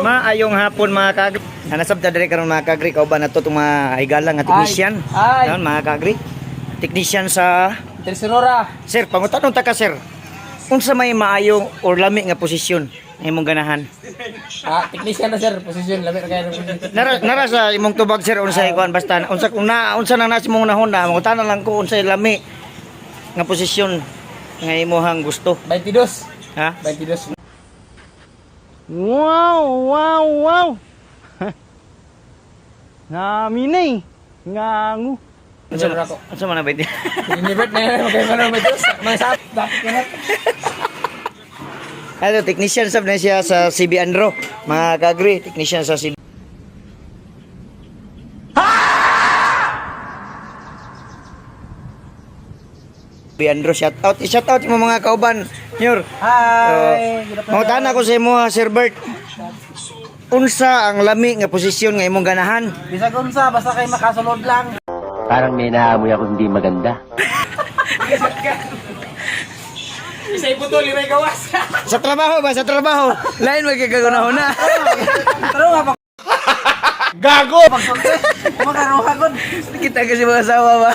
Maayong hapon mga kagri. Nasabta diri karon mga kagri kauban nato itong mga higalang nga technician. Yan mga kagri. Technician sa Tersenora. Sir, pangutanong ta ka sir. Unsa may maayong or lami nga posisyon nga imong ganahan? Ah, technician na sir. Posisyon, lamit na kayo. Nara, nara sa imong tubag sir unsa ikuan basta unsa kung na unsa na nasi mong nahon na mangutanan lang ko unsa lami nga posisyon nga imong gusto. 22. Ha? 22. Wow, wow, wow. Naminay. Ngangu. Unsa Meron ako. unsa man na ba iti? Inibert na yun. Magkaya mo ito. Masap. Bakit ka na? Ano, technician sab na siya sa CB Andro. Mga kagri, technician sa CB. CB Andro, shout out. I-shout out mo mga kauban. Yor. Hi. Mga tana ko sa imo, Sir Bert. Unsa ang lami nga posisyon nga imong ganahan? Bisa kung sa, basta kayo makasunod lang. Parang may naamoy ako hindi maganda. Isa iputol, may gawas. Sa trabaho ba? Sa trabaho. Lain magkagagunahon na. Taro nga pa. Gago! Makaroha ko. Kita kasi mga asawa ba?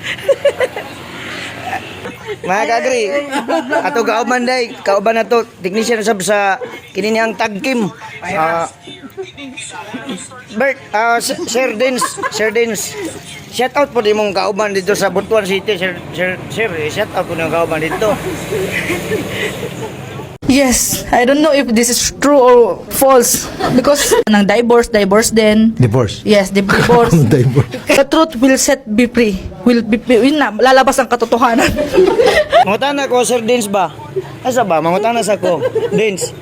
Mga kagri, ato kauban day, kauban na to, technician sab sa kini niyang tagkim. Ah, Bert, S- Sir Dins, Sir Dins. Shout out po di mong kauban dito sa Butuan City, Sir, Sir, Sir, shout out po ng kauban dito. Yes, I don't know if this is true or false because nang divorce, divorce din. Divorce. Yes, di- divorce. Divorce. The truth will set be free. Will be, yun na, lalabas ang katotohanan. Mangutana ko, Sir Dins ba? Asa ba? Mangutana sa ko. Dins.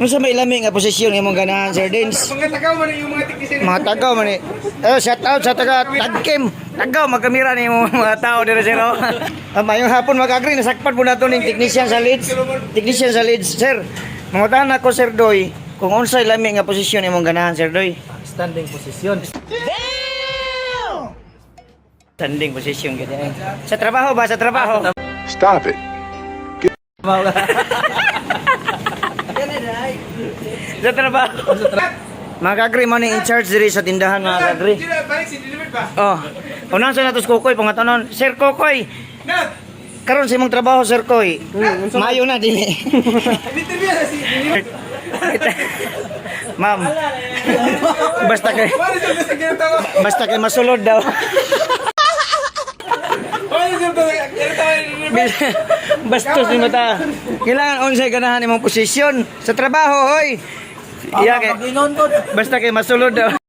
Ano sa may lami nga posisyon imong ganahan, Sir Dins? Mga tagaw man yung mga tikisi. Mga tagaw man eh. Oh, shout out sa taga Tagkim. Tagaw magkamera ni mga, mga tao dito sir. oh. Tama yung hapon mag-agree nasakpan po nato ning technician sa Leeds. Technician sa Leeds, sir. Mangutan ako sir Doy kung unsay lami nga posisyon imong ganahan sir Doy. Standing position. Standing position gid ay. Sa trabaho ba sa trabaho? Stop it. Sa trabaho. Mga kagri mo ni in charge diri sa tindahan mga kagri. Oh. Unang sa natos Kokoy pangatanon, Sir Kokoy. Karon sa imong trabaho Sir Koy. Mayo na si Ma'am. Basta kay basta kay masulod daw. Paano siya gusto ginatawa? Bastos ni mata. Kailangan unsay ganahan imong posisyon sa trabaho hoy. Iya kay basta kay masulod daw.